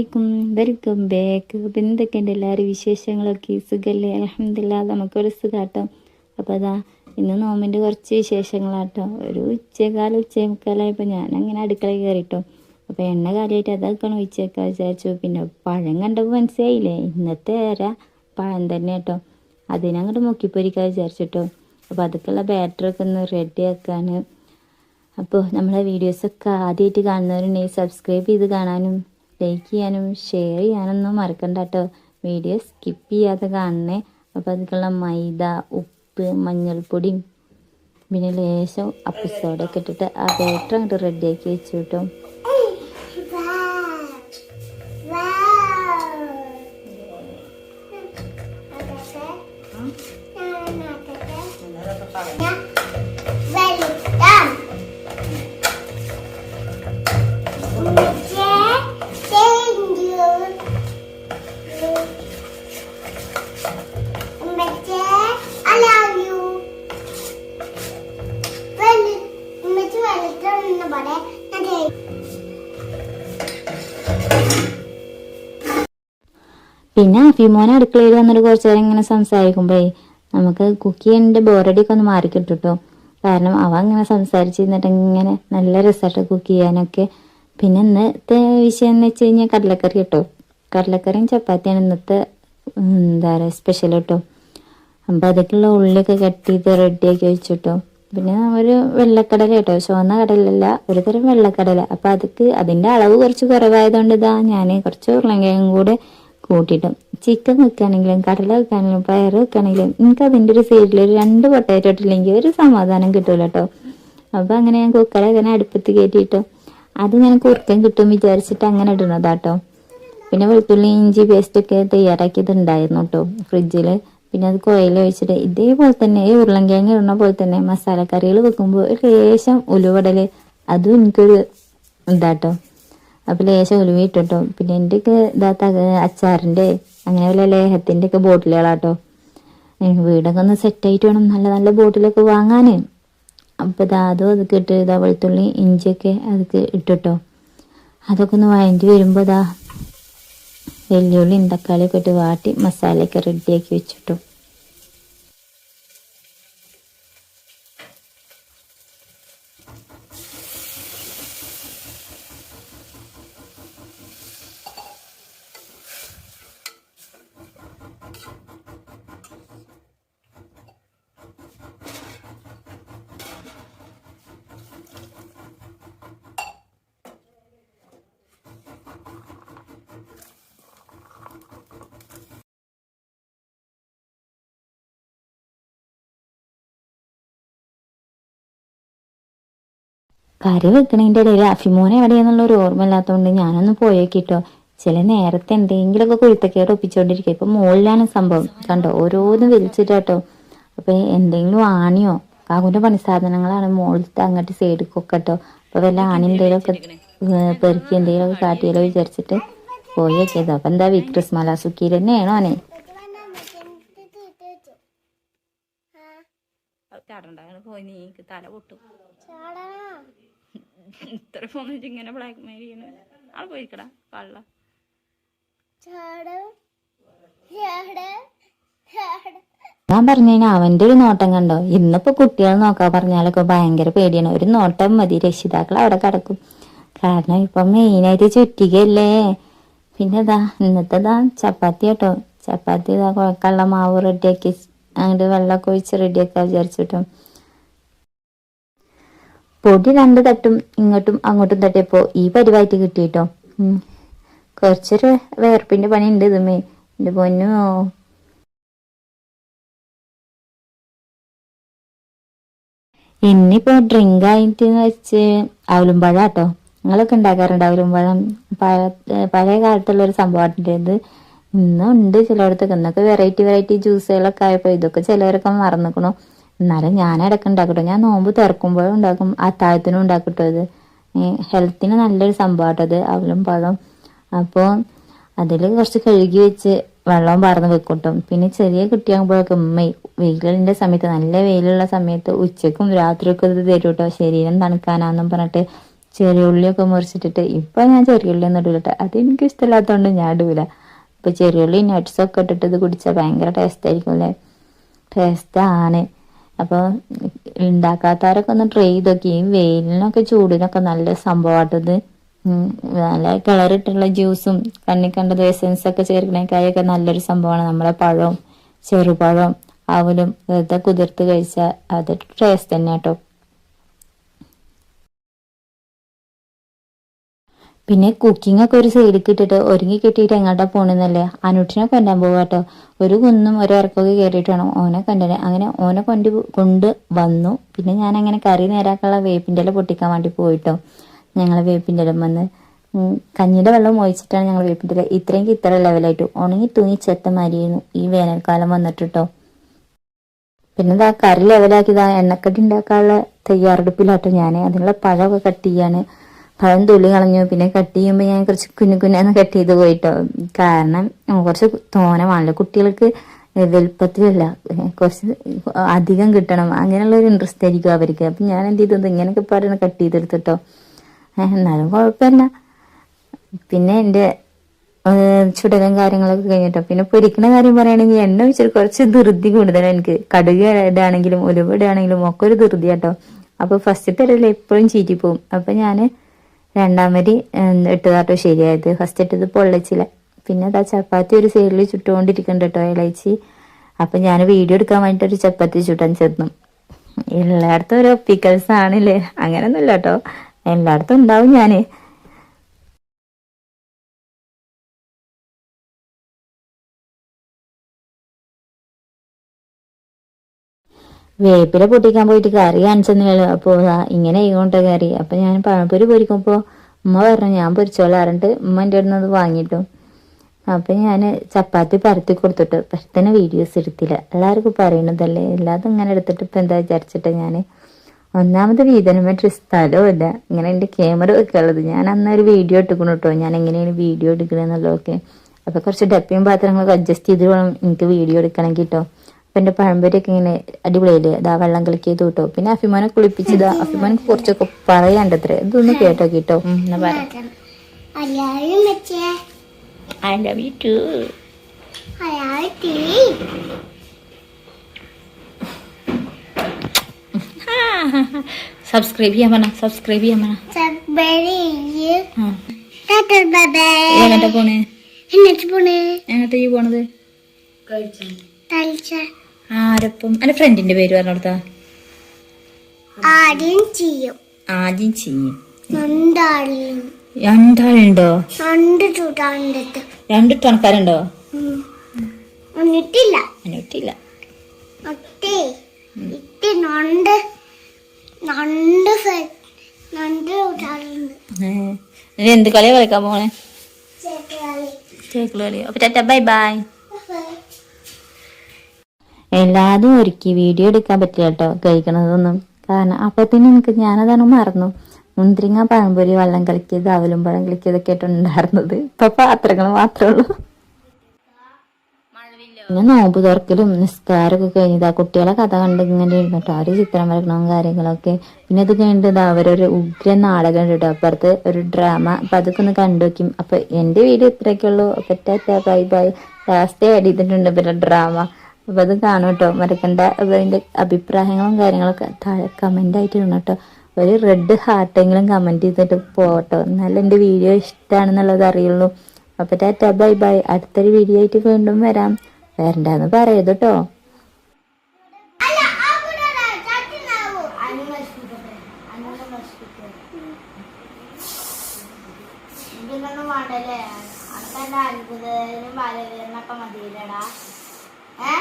അലൈക്കും welcome back അപ്പം എന്തൊക്കെയുണ്ട് എല്ലാവരും വിശേഷങ്ങളൊക്കെ? സുഖല്ലേ? അലഹമില്ല നമുക്കൊരു സുഖാട്ടോ. അപ്പോൾ അതാ ഇന്ന് നോമ്പിന്റെ കുറച്ച് വിശേഷങ്ങളാട്ടോ. ഒരു ഉച്ചകാലം ഉച്ചമുക്കാലായപ്പോൾ ഞാൻ അങ്ങനെ അടുക്കളയിൽ കയറിട്ടോ അപ്പോൾ എണ്ണ കാലിയായിട്ട് അതൊക്കെയാണ് ഉച്ചയൊക്കെ വിചാരിച്ചു. പിന്നെ പഴം കണ്ടപ്പോൾ മനസ്സിലായില്ലേ? ഇന്നത്തെ ഏര പഴം തന്നെ കേട്ടോ അതിനങ്ങോട്ട് മുക്കിപ്പൊരിക്കാൻ വിചാരിച്ചിട്ടോ. അപ്പോൾ അതൊക്കെയുള്ള ബാറ്ററൊക്കെ ഒന്ന് റെഡി ആക്കാൻ അപ്പോൾ നമ്മളെ വീഡിയോസൊക്കെ ആദ്യമായിട്ട് കാണുന്നവരുണ്ടെങ്കിൽ സബ്സ്ക്രൈബ് ചെയ്ത് കാണാനും ലൈക്ക് ചെയ്യാനും ഷെയർ ചെയ്യാനൊന്നും മറക്കണ്ട കേട്ടോ വീഡിയോ സ്കിപ്പ് ചെയ്യാതെ കാണണേ. അപ്പോൾ അതിനുള്ള മൈദ ഉപ്പ് മഞ്ഞൾപ്പൊടിയും പിന്നെ ലേശം അപ്പിസോഡൊക്കെ ഇട്ടിട്ട് ആ ബാറ്റർ അങ്ങോട്ട് റെഡിയാക്കി വെച്ചു കേട്ടോ പിന്നെ അഫിമോൻ അടുക്കളയിൽ വന്നിട്ട് കുറച്ച് നേരം ഇങ്ങനെ സംസാരിക്കുമ്പോഴേ നമുക്ക് കുക്ക് ചെയ്യേണ്ട ബോറടിയൊക്കെ ഒന്ന് മാറി കിട്ടുട്ടോ കാരണം അവ അങ്ങനെ സംസാരിച്ചിരുന്നിട്ട് ഇങ്ങനെ നല്ല രസമായിട്ട് കുക്ക് ചെയ്യാനൊക്കെ. പിന്നെ ഇന്നത്തെ വിഷയം എന്ന് വെച്ച് കഴിഞ്ഞാൽ കടലക്കറി കേട്ടോ. കടലക്കറിയും ചപ്പാത്തിയാണ് ഇന്നത്തെ എന്താ പറയുക സ്പെഷ്യൽ കേട്ടോ. അപ്പം അതൊക്കെയുള്ള ഉള്ളിയൊക്കെ കട്ട് ചെയ്ത് റെഡിയാക്കി വെച്ചിട്ടോ. പിന്നെ ഒരു വെള്ളക്കടല കേട്ടോ. ചുവന്ന കടലല്ല ഒരു തരം വെള്ളക്കടല. അപ്പം അതൊക്കെ അതിന്റെ അളവ് കുറച്ച് കുറവായതുകൊണ്ട് ഇതാ ഞാൻ കുറച്ച് ഉരുളങ്കയും കൂടെ കൂട്ടിയിട്ടു. ചിക്കൻ വെക്കുകയാണെങ്കിലും കടല വെക്കുകയാണെങ്കിലും പയർ വെക്കുകയാണെങ്കിലും എനിക്ക് അതിന്റെ ഒരു സൈഡിൽ ഒരു രണ്ട് പൊട്ടാറ്റോ ഇട്ടില്ലെങ്കിൽ ഒരു സമാധാനം കിട്ടൂല കേട്ടോ അപ്പം അങ്ങനെ ഞാൻ കുക്കറെ അങ്ങനെ അടുപ്പത്ത് കയറ്റിയിട്ടു അത് ഞാൻ കുറുക്കൻ കിട്ടും വിചാരിച്ചിട്ട് അങ്ങനെ ഇടുന്നതാട്ടോ പിന്നെ വെളുത്തുള്ളി ഇഞ്ചി പേസ്റ്റൊക്കെ തയ്യാറാക്കിയിട്ടുണ്ടായിരുന്നു കേട്ടോ ഫ്രിഡ്ജിൽ പിന്നെ അത് കോയിൽ ഒഴിച്ചിട്ട് ഇതേപോലെ തന്നെ ഈ ഉരുളൻകിഴങ്ങ് ഇടുന്ന പോലെ തന്നെ മസാലക്കറികൾ വെക്കുമ്പോൾ ഒരു ലേശം ഉലുവടൽ അതും എനിക്കൊരു ഇതാട്ടോ അപ്പോൾ ലേശം ഉലുവ പിന്നെ എന്റെ ഒക്കെ ഇതാ തക അച്ചാറിന്റെ അങ്ങനെ വല്ല ലേഹത്തിന്റെ ഒക്കെ ബോട്ടിലുകളാട്ടോ വീടൊക്കെ ഒന്ന് സെറ്റായിട്ട് വേണം. നല്ല നല്ല ബോട്ടിലൊക്കെ വാങ്ങാൻ അപ്പോൾ അതും അതൊക്കെ ഇട്ട് ഇതാ വെളുത്തുള്ളി ഇഞ്ചിയൊക്കെ അതൊക്കെ ഇട്ടിട്ടോ. അതൊക്കെ ഒന്ന് വാങ്ങി വരുമ്പോൾ ഇതാ വെല്ലുള്ളി തക്കാളിയൊക്കെ ഇട്ട് വാട്ടി മസാലയൊക്കെ റെഡിയാക്കി വെച്ചിട്ടു. കറി വെക്കണതിന്റെ ഇടയിൽ അഫിമോനെ എവിടെയെന്നുള്ള ഒരു ഓർമ്മ ഇല്ലാത്തതുകൊണ്ട് ഞാനൊന്ന് പോയേക്കിട്ടോ. ചില നേരത്തെ എന്തെങ്കിലുമൊക്കെ കുരുത്തക്കേട് ഒപ്പിച്ചുകൊണ്ടിരിക്കുക ഇപ്പൊ മുകളിലാണ് സംഭവം. കണ്ടോ? ഓരോന്നും വലിച്ചിട്ടാട്ടോ. അപ്പൊ എന്തെങ്കിലും ആണിയോ? കാകുന്റെ പണി സാധനങ്ങളാണ് മുകളിലത്തെ അങ്ങോട്ട് സൈഡിക്കൊക്കെ കേട്ടോ അപ്പൊ വല്ല ആണി എന്തെങ്കിലുമൊക്കെ പെറുക്കി എന്തെങ്കിലുമൊക്കെ കാട്ടിയാലോ വിചാരിച്ചിട്ട് പോയേക്കിയത്. അപ്പൊ എന്താ വിക്രിസ് മലാസുക്കി തന്നെയാണോ അനെ പോയി നീക്ക് തല പൊട്ടും ഇത്ര ഫോൺ ഇങ്ങനെ ബ്ലാക്ക് മെയിൽ ചെയ്യുന്നു ആൾ പോയിരിക്കടാ കള്ള ഞാൻ പറഞ്ഞു കഴിഞ്ഞാൽ അവന്റെ ഒരു നോട്ടം കണ്ടോ? ഇന്നിപ്പോ കുട്ടികൾ നോക്കാ പറഞ്ഞാലൊക്കെ ഭയങ്കര പേടിയാണ്. ഒരു നോട്ടം മതി രക്ഷിതാക്കൾ അവിടെ കിടക്കും. കാരണം ഇപ്പൊ മെയിനായിട്ട് ചുറ്റികയല്ലേ പിന്നെ ഇതാ ഇന്നത്തെ ഇതാ ചപ്പാത്തി കേട്ടോ. ചപ്പാത്തി ഇതാ കുഴക്കള്ള മാവ് റെഡിയാക്കി അങ്ങോട്ട് വെള്ളമൊക്കെ ഒഴിച്ച് റെഡിയാക്കാൻ വിചാരിച്ചിട്ടോ. പൊടി രണ്ട് തട്ടും ഇങ്ങോട്ടും അങ്ങോട്ടും തട്ടിയപ്പോ ഈ പരിവായിട്ട് കിട്ടിട്ടോ. ഉം. കുറച്ചൊരു വേർപ്പിന്റെ പണി ഉണ്ട് ഇതുമേ എന്റെ പൊന്നു. ഇന്നിപ്പോ ഡ്രിങ്ക് ആയിട്ട് വെച്ച് അവലുംപഴ കേട്ടോ നിങ്ങളൊക്കെ ഉണ്ടാക്കാറുണ്ട് അവലുംപഴം? പഴ- പഴയ കാലത്തുള്ള ഒരു സംഭവമായിട്ട് ഇത്. ഇന്നും ഉണ്ട് ചിലയിടത്തൊക്കെ. ഇന്നൊക്കെ വെറൈറ്റി വെറൈറ്റി ജ്യൂസുകളൊക്കെ ആയപ്പോൾ ഇതൊക്കെ ചിലവരൊക്കെ മറന്നിക്കണു. എന്നാലും ഞാൻ ഇടയ്ക്ക് ഉണ്ടാക്കട്ടോ ഞാൻ നോമ്പ് തുറക്കുമ്പോഴും ഉണ്ടാക്കും. അത്താഴത്തിനും ഉണ്ടാക്കട്ടോ ഇത് ഹെൽത്തിന് നല്ലൊരു സംഭവമാട്ടോ അവലും പഴം അപ്പോൾ അതിൽ കുറച്ച് കഴുകി വെച്ച് വെള്ളവും പറന്ന് വെക്കൂട്ടും. പിന്നെ ചെറിയ കുട്ടിയാകുമ്പോഴൊക്കെ ഉമ്മ വെയിലിന്റെ സമയത്ത് നല്ല വെയിലുള്ള സമയത്ത് ഉച്ചക്കും രാത്രിയൊക്കെ ഇത് തരും കേട്ടോ ശരീരം തണുക്കാനാന്നും പറഞ്ഞിട്ട് ചെറിയ ഉള്ളിയൊക്കെ മുറിച്ചിട്ടിട്ട്. ഇപ്പം ഞാൻ ചെറിയ ഉള്ളി ഒന്നും ഇടൂലട്ടെ അത് എനിക്ക് ഇഷ്ടമില്ലാത്തതുകൊണ്ട് ഞാൻ ഇടൂല. ഇപ്പം ചെറിയ ഉള്ളി നട്ട്സൊക്കെ ഇട്ടിട്ട് ഇത് കുടിച്ചാൽ ഭയങ്കര ടേസ്റ്റ് ആയിരിക്കും അല്ലേ ടേസ്റ്റ് ആണ്. അപ്പോൾ ഉണ്ടാക്കാത്തവരൊക്കെ ഒന്ന് ട്രൈ ചെയ്ത് ഈ വെയിലിനൊക്കെ ചൂടിനൊക്കെ നല്ല സംഭവമായിട്ടത് നല്ല കളറിട്ടുള്ള ജ്യൂസും കണ്ണി കണ്ടത് എസൻസ് ഒക്കെ ചേർക്കണേക്കായൊക്കെ നല്ലൊരു സംഭവമാണ് നമ്മളെ പഴവും ചെറുപഴവും അവലും ഇതൊക്കെ കുതിർത്ത് കഴിച്ചാൽ അത് ടേസ്റ്റ് തന്നെ കേട്ടോ പിന്നെ കുക്കിംഗ് ഒക്കെ ഒരു സൈഡിൽ ഇട്ടിട്ട് ഒരുങ്ങി കിട്ടിയിട്ട് എങ്ങോട്ടാ പോണെന്നല്ലേ? അനുട്ടിനെ കൊണ്ടാൻ പോവാട്ടോ ഒരു കുന്നും ഒരു ഇറക്കമൊക്കെ കയറിയിട്ട് വേണം ഓനെ കൊണ്ടുവരാൻ അങ്ങനെ ഓനെ കൊണ്ട് കൊണ്ട് വന്നു. പിന്നെ ഞാൻ അങ്ങനെ കറി നേരാക്കുള്ള വേപ്പിന്റെ ഇല പൊട്ടിക്കാൻ വേണ്ടി പോയിട്ടോ. ഞങ്ങൾ വേപ്പിന്റെ ഇല വന്ന് കഞ്ഞിയുടെ വെള്ളം ഒഴിച്ചിട്ടാണ് ഞങ്ങൾ വേപ്പിന്റെ ഇല. ഇത്രയെങ്കിൽ ഇത്ര ലെവലായിട്ട് ഉണങ്ങി തൂങ്ങി മരിയുന്നു ഈ വേനൽക്കാലം വന്നിട്ടോ പിന്നെ ഇതാ കറി ലെവലാക്കിയതാ എണ്ണക്കടി ഉണ്ടാക്കാനുള്ള തയ്യാറെടുപ്പിലാട്ടോ ഞാൻ അതിനുള്ള പഴമൊക്കെ കട്ട് ചെയ്യാണ്. പഴം തുള്ളി കളഞ്ഞു. പിന്നെ കട്ട് ചെയ്യുമ്പോൾ ഞാൻ കുറച്ച് കുഞ്ഞു കുഞ്ഞാന്ന് കട്ട് ചെയ്ത് പോയിട്ടോ. കാരണം കുറച്ച് തോനമാണല്ലോ കുട്ടികൾക്ക് വലുപ്പത്തിലല്ല കുറച്ച് അധികം കിട്ടണം. അങ്ങനെയുള്ള ഒരു ഇൻട്രസ്റ്റ് ആയിരിക്കും അവർക്ക്. അപ്പം ഞാൻ എന്ത് ചെയ്തത് ഇങ്ങനെയൊക്കെ പറയണം കട്ട് ചെയ്തെടുത്തിട്ടോ. എന്നാലും കുഴപ്പമില്ല. പിന്നെ എന്റെ ചുടലും കാര്യങ്ങളൊക്കെ കഴിഞ്ഞിട്ടോ. പിന്നെ പൊരിക്കണ കാര്യം പറയുകയാണെങ്കിൽ എണ്ണ വെച്ചിട്ട് കുറച്ച് ധൃതി കൂടുതലാണ് എനിക്ക്. കടുക് ഇടാണെങ്കിലും ഉലുവ ഇടുകയാണെങ്കിലും ഒക്കെ ഒരു ധൃതി കേട്ടോ അപ്പോൾ ഫസ്റ്റ് ഇടയിൽ എപ്പോഴും ചീറ്റിപ്പോവും. അപ്പം ഞാൻ രണ്ടാം വരി ഇട്ടതാട്ടോ ശരിയായത്. ഫസ്റ്റ് ഇട്ടത് പൊള്ളച്ചില്ല പിന്നെ അതാ ചപ്പാത്തി ഒരു സൈഡിൽ ചുട്ടുകൊണ്ടിരിക്കുന്നുണ്ട് കേട്ടോ ഇളയിച്ചി. അപ്പം ഞാൻ വീഡിയോ എടുക്കാൻ വേണ്ടിയിട്ട് ഒരു ചപ്പാത്തി ചുട്ടാൻ ചെന്നു. എല്ലായിടത്തും ഒരു ഒപ്പിക്കൽസ് ആണല്ലേ? അങ്ങനെയൊന്നുമില്ല കേട്ടോ എല്ലായിടത്തും ഉണ്ടാവും ഞാൻ വേപ്പില പൊട്ടിക്കാൻ പോയിട്ട് കറി കാണിച്ചെന്നില്ലല്ലോ. അപ്പോൾ ഇങ്ങനെ ആയിക്കോട്ടെ കറി. അപ്പം ഞാൻ പഴംപൊരി പൊരിക്കുമ്പോൾ ഉമ്മ പറഞ്ഞു ഞാൻ പൊരിച്ചോളാം പറഞ്ഞിട്ട് ഉമ്മ എന്റെ അടുത്ത് അത് വാങ്ങിയിട്ടു. അപ്പം ഞാൻ ചപ്പാത്തി പരത്തി കൊടുത്തിട്ട് പെട്ടെന്ന് വീഡിയോസ് എടുത്തില്ല. എല്ലാവർക്കും പറയണതല്ലേ. എല്ലാതും ഇങ്ങനെ എടുത്തിട്ട് ഇപ്പം എന്താ വിചാരിച്ചിട്ട് ഞാൻ ഒന്നാമത് വീതനമായിട്ട് ഇല്ല. ഇങ്ങനെ എന്റെ ക്യാമറ വെക്കാനുള്ളത്. ഞാൻ അന്ന് ഒരു വീഡിയോ എടുക്കണം കേട്ടോ. ഞാൻ എങ്ങനെയാണ് വീഡിയോ എടുക്കണമെന്നുള്ളതൊക്കെ അപ്പോൾ കുറച്ച് ഡപ്പിയും പാത്രങ്ങളൊക്കെ അഡ്ജസ്റ്റ് ചെയ്ത് വേണം എനിക്ക് വീഡിയോ എടുക്കണമെങ്കിൽ കേട്ടോ. അപ്പം എന്റെ പഴംപൊരിയൊക്കെ ഇങ്ങനെ അടിപൊളിയായില്ലേ അതാ വെള്ളം കളിക്ക് ചെയ്തു കേട്ടോ പിന്നെ അഭിമാനെ കുളിപ്പിച്ചത്. അഭിമാനക്ക് കുറച്ചൊക്കെ പറയാണ്ടത്രേ ഇതൊന്ന് കേട്ടോ കേട്ടോ സബ്സ്ക്രൈബ് ചെയ്യാൻ പറഞ്ഞ സബ്സ്ക്രൈബ് ചെയ്യാൻ പറഞ്ഞ എങ്ങോട്ടാ പോണേ? എങ്ങനത്തെ പോണേ. എങ്ങോട്ടാ ഈ പോണത് ആരപ്പം? അല്ല ഫ്രണ്ടിന്റെ പേര് പറഞ്ഞോടുത്താ ആദ്യം ചെയ്യും. ആദ്യം ചെയ്യും. രണ്ടാളുണ്ടോ? രണ്ട് തുണക്കാരുണ്ടോ? എന്നിട്ടില്ല എന്ത് കളിയാ കളിക്കാൻ പോണേ? ചേക്കളി അപ്പൊ ബൈ ബൈ എല്ലാതും ഒരുക്കി വീഡിയോ എടുക്കാൻ പറ്റില്ല കേട്ടോ. കഴിക്കണതൊന്നും. കാരണം അപ്പത്തിന് എനിക്ക് ഞാനതാണ് മറന്നു. മുന്തിരിങ്ങ പഴംപൊരി വെള്ളം കളിക്കിയത് അവലും പഴം കളിക്കിയതൊക്കെ ആയിട്ട് ഉണ്ടായിരുന്നത്. ഇപ്പൊ പാത്രങ്ങൾ മാത്രമേ ഉള്ളൂ. പിന്നെ നോമ്പ് തുറക്കലും നിസ്കാരമൊക്കെ കഴിഞ്ഞതാ കുട്ടികളെ കഥ കണ്ട് ഇങ്ങനെ ഇരുന്നിട്ട് അവർ ചിത്രം വരക്കണം കാര്യങ്ങളൊക്കെ. പിന്നെ അത് കഴിഞ്ഞിട്ട് അവരൊരു ഉഗ്ര നാടകം ഉണ്ട് കേട്ടോ. അപ്പുറത്ത് ഒരു ഡ്രാമ അപ്പൊ അതൊക്കെ ഒന്ന് കണ്ടു വെക്കും അപ്പൊ എന്റെ വീഡിയോ ഇത്രയൊക്കെ ഉള്ളൂ. ഒറ്റ ബൈ ബൈ. ലാസ്റ്റ് ആഡ് ചെയ്തിട്ടുണ്ട് പിന്നെ ഡ്രാമ അപ്പൊ അത് കാണും കേട്ടോ മറക്കണ്ട അപ്പൊ അതിന്റെ അഭിപ്രായങ്ങളും കാര്യങ്ങളൊക്കെ താഴെ കമന്റ് ആയിട്ട് ഇടണം കേട്ടോ. ഒരു റെഡ് ഹാർട്ടെങ്കിലും കമന്റ് ചെയ്തിട്ട് പോട്ടോ എന്നാലും എന്റെ വീഡിയോ ഇഷ്ടമാണെന്നുള്ളത് അറിയുള്ളൂ. അപ്പൊ ടാറ്റ ബൈ ബൈ അടുത്തൊരു വീഡിയോ ആയിട്ട് വീണ്ടും വരാം. വരണ്ടെന്ന് പറയത് കേട്ടോ. വേണ്ടല്ലേ അനക്കെന്റെ അത്ഭുതം ബാലവേദനൊക്കെ മതിയില്ലടാ ഏ